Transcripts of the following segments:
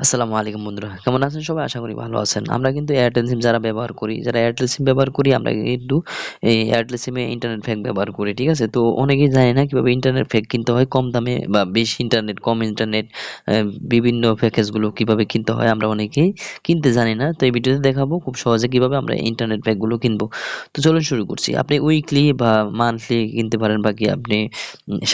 আসসালামু আলাইকুম বন্ধুরা, কেমন আছেন সবাই? আশা করি ভালো আছেন। আমরা কিন্তু এয়ারটেল সিম যারা ব্যবহার করি, যারা এয়ারটেল সিম ব্যবহার করি, আমরা কিন্তু এই এয়ারটেল সিমে ইন্টারনেট প্যাক ব্যবহার করি, ঠিক আছে? তো অনেকেই জানে না কীভাবে ইন্টারনেট প্যাক কিনতে হয়, কম দামে বা বেশি ইন্টারনেট কম ইন্টারনেট বিভিন্ন প্যাকেজগুলো কীভাবে কিনতে হয়, আমরা অনেকেই কিনতে জানি না। তো এই ভিডিওতে দেখাবো খুব সহজে কীভাবে আমরা ইন্টারনেট প্যাকগুলো কিনবো। তো চলুন শুরু করছি। আপনি উইকলি বা মান্থলি কিনতে পারেন বাকি আপনি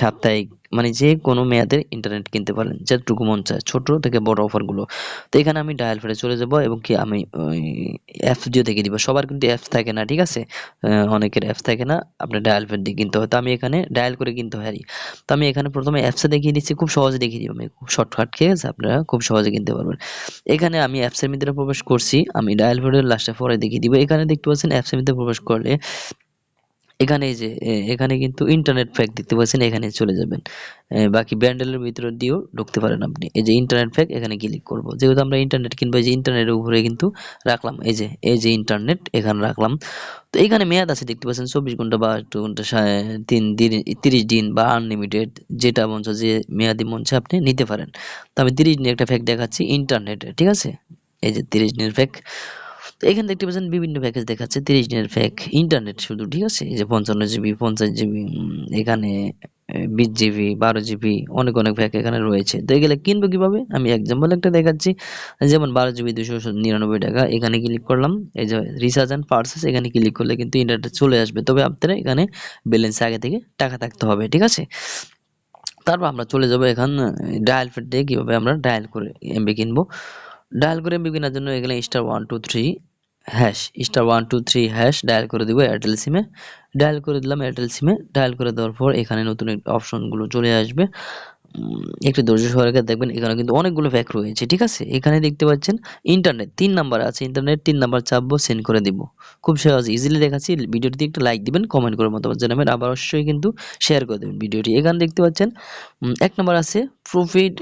সাপ্তাহিক মানে যে কোনো মেয়াদের ইন্টারনেট কিনতে পারেন, যতটুকু মন চায়, ছোট থেকে বড় অফারগুলো তো এখানে আমি ডায়াল ফেরে চলে যাব এবং কি আমি অ্যাপস দিয়ে দেখে দিব। সবার কিন্তু অ্যাপস থাকে না, ঠিক আছে? অনেকের অ্যাপস থাকে না, আপনার ডায়াল ফের দিয়ে কিনতে হয়। তো আমি এখানে ডায়াল করে কিনতে হয়। তো আমি এখানে প্রথমে অ্যাপসে দেখিয়ে দিচ্ছি, খুব সহজে দেখিয়ে দিব। আমি খুব শর্টকাট আছে? আপনারা খুব সহজে কিনতে পারবেন। এখানে আমি অ্যাপসের ভিতরে প্রবেশ করছি। আমি ডায়াল ফেরের লাস্টে পরে দেখিয়ে দিব। এখানে দেখতে পাচ্ছেন অ্যাপসের ভিতরে প্রবেশ করলে এখানে যে এখানে কিন্তু ইন্টারনেট প্যাক দেখতে পাচ্ছেন, এখানে চলে যাবেন। বাকি ব্যান্ডেলের ভিতরে দিয়েও ঢুকতে পারেন আপনি। এই যে ইন্টারনেট প্যাক এখানে ক্লিক করব। যেহেতু আমরা ইন্টারনেট কিনবো, এই যে ইন্টারনেটের উপরে কিন্তু রাখলাম। এই যে এই যে ইন্টারনেট এখানে রাখলাম। তো এখানে মেয়াদ আছে, দেখতে পাচ্ছেন, চব্বিশ ঘণ্টা বা একটু ঘণ্টা তিন দিন, তিরিশ দিন বা আনলিমিটেড যেটা মন যে মেয়াদি চায় আপনি নিতে পারেন। তো আমি তিরিশ দিনের একটা প্যাক দেখাচ্ছি ইন্টারনেটে ঠিক আছে? এই যে তিরিশ দিনের প্যাক তো এখানে দেখতে পাচ্ছেন বিভিন্ন প্যাকেজ দেখাচ্ছে, তিরিশ দিনের প্যাক ইন্টারনেট শুধু, ঠিক আছে? এই যে পঞ্চান্ন জিবি পঞ্চাশ জিবি এখানে বিশ জিবি বারো জিবি অনেক অনেক প্যাক এখানে রয়েছে। তো এগুলো কিনবো কীভাবে? আমি এক্সাম্পল একটা দেখাচ্ছি। যেমন বারো জিবি দুশো নিরানব্বই টাকা, এখানে ক্লিক করলাম। এই যে রিচার্জ অ্যান্ড পার্সেস এখানে ক্লিক করলে কিন্তু ইন্টারনেট চলে আসবে। তবে আপনারা এখানে ব্যালেন্স আগে থেকে টাকা থাকতে হবে, ঠিক আছে? তারপর আমরা চলে যাব এখান ডায়াল ফেট দিয়ে কীভাবে আমরা ডায়াল করে এমবি কিনবো। ডায়াল করে এমবি জন্য এখানে star one two three hash star one two three hash dial করে দেবো এয়ারটেল সিমে ডায়াল করে দিলাম এয়ারটেল সিমে ডায়াল করে দেওয়ার পর এখানে নতুন অপশনগুলো চলে আসবে। একটু ধৈর্য সহকারে দেখবেন, এখানে কিন্তু অনেকগুলো প্যাক রয়েছে, ঠিক আছে? এখানে দেখতে পাচ্ছেন ইন্টারনেট তিন নাম্বার আছে ইন্টারনেট তিন নাম্বার চাপবো সেন্ড করে দিব। খুব সহজ ইজিলি দেখাচ্ছি ভিডিওটি একটু লাইক দিবেন কমেন্ট করে মতামত জানাবেন, আবার অবশ্যই কিন্তু শেয়ার করে দেবেন ভিডিওটি। এখানে দেখতে পাচ্ছেন এক নাম্বার আছে প্রফিট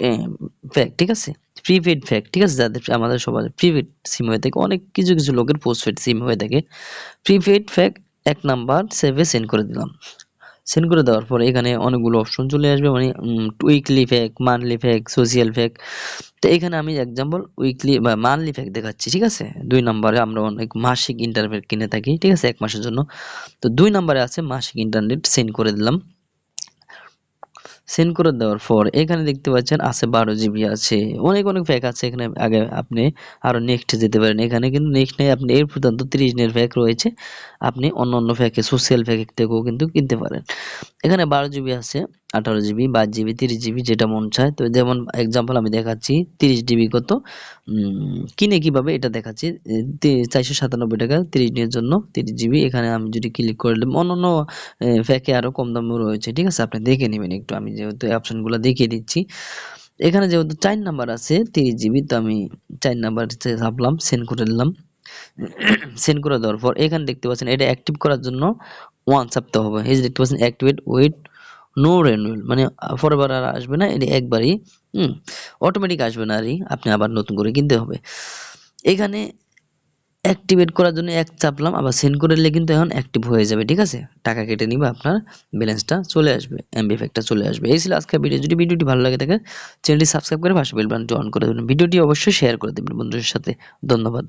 প্যাক ঠিক আছে? প্রিপেড প্যাক ঠিক আছে? যাদের আমাদের সবার প্রিপেড সিম হয়ে থাকে, অনেক কিছু কিছু লোকের পোস্টপেড সিম হয়ে থাকে। প্রিপেড প্যাক এক নাম্বার সেভে সেন্ড করে দিলাম। সেন্ড করে দেওয়ার পর এখানে অনেকগুলো অপশন চলে আসবে মানে weekly pack monthly pack social pack তো এখানে আমি এক্সাম্পল উইকলি বা মান্থলি ফ্যাক দেখাচ্ছি, ঠিক আছে? দুই নম্বরে আমরা অনেক মাসিক ইন্টারনেট কিনে থাকি, ঠিক আছে, এক মাসের জন্য। তো দুই নম্বরে আছে মাসিক ইন্টারনেট সেন্ড করে দিলাম। সেন্ড করে দেওয়ার পর এখানে দেখতে পাচ্ছেন আছে বারো জিবি আছে। অনেক অনেক প্যাক আছে এখানে আগে আপনি আরও নেক্সট যেতে পারেন। এখানে কিন্তু নেক্সট নেই, আপনি এর পর্যন্ত তিরিশ দিনের প্যাক রয়েছে। আপনি অন্য অন্য প্যাকে সোশ্যাল প্যাক থেকেও কিন্তু কিনতে পারেন। এখানে বারো জিবি আছে। আঠারো জিবি বাইশ জিবি তিরিশ জিবি যেটা মন চায়। তো যেমন এক্সাম্পল আমি দেখাচ্ছি, তিরিশ জিবি কত? কিনে কীভাবে এটা দেখাচ্ছি? চারশো সাতানব্বই টাকা, তিরিশ দিনের জন্য তিরিশ জিবি এখানে আমি যদি ক্লিক করে দিলাম অন্য প্যাকে আরও কম দামও রয়েছে, ঠিক আছে? আপনি দেখে নেবেন একটু, আমি যেহেতু অপশনগুলো দেখিয়ে দিচ্ছি। এখানে যেহেতু চার নাম্বার আছে, তিরিশ জিবি তো আমি চার নাম্বার চাপলাম সেন্ড করে দিলাম। সেন্ড করে দেওয়ার পর এখানে দেখতে পাচ্ছেন, এটা অ্যাক্টিভ করার জন্য ওয়ান চাপতে হবে। এই যে দেখতে পাচ্ছেন অ্যাক্টিভেট উইথ নো রেনুয়াল মানে ফরবার আর আসবে না এটা একবারই, হুম অটোমেটিক আসবে না আরই আপনি আবার নতুন করে কিনতে হবে। এখানে অ্যাক্টিভেট করার জন্য এক চাপলাম, আবার সেন্ড করে দিলে কিন্তু এখন অ্যাক্টিভ হয়ে যাবে, ঠিক আছে? টাকা কেটে নিবে, আপনার ব্যালেন্সটা চলে আসবে এমবি ফ্যাক্টটা চলে আসবে। এই ছিল আজকের ভিডিও যদি ভিডিওটি ভালো লাগে থাকে চ্যানেলটি সাবস্ক্রাইব করে পাশে বেল অন করে দেবেন। ভিডিওটি অবশ্যই শেয়ার করে দেবেন বন্ধুদের সাথে। ধন্যবাদ।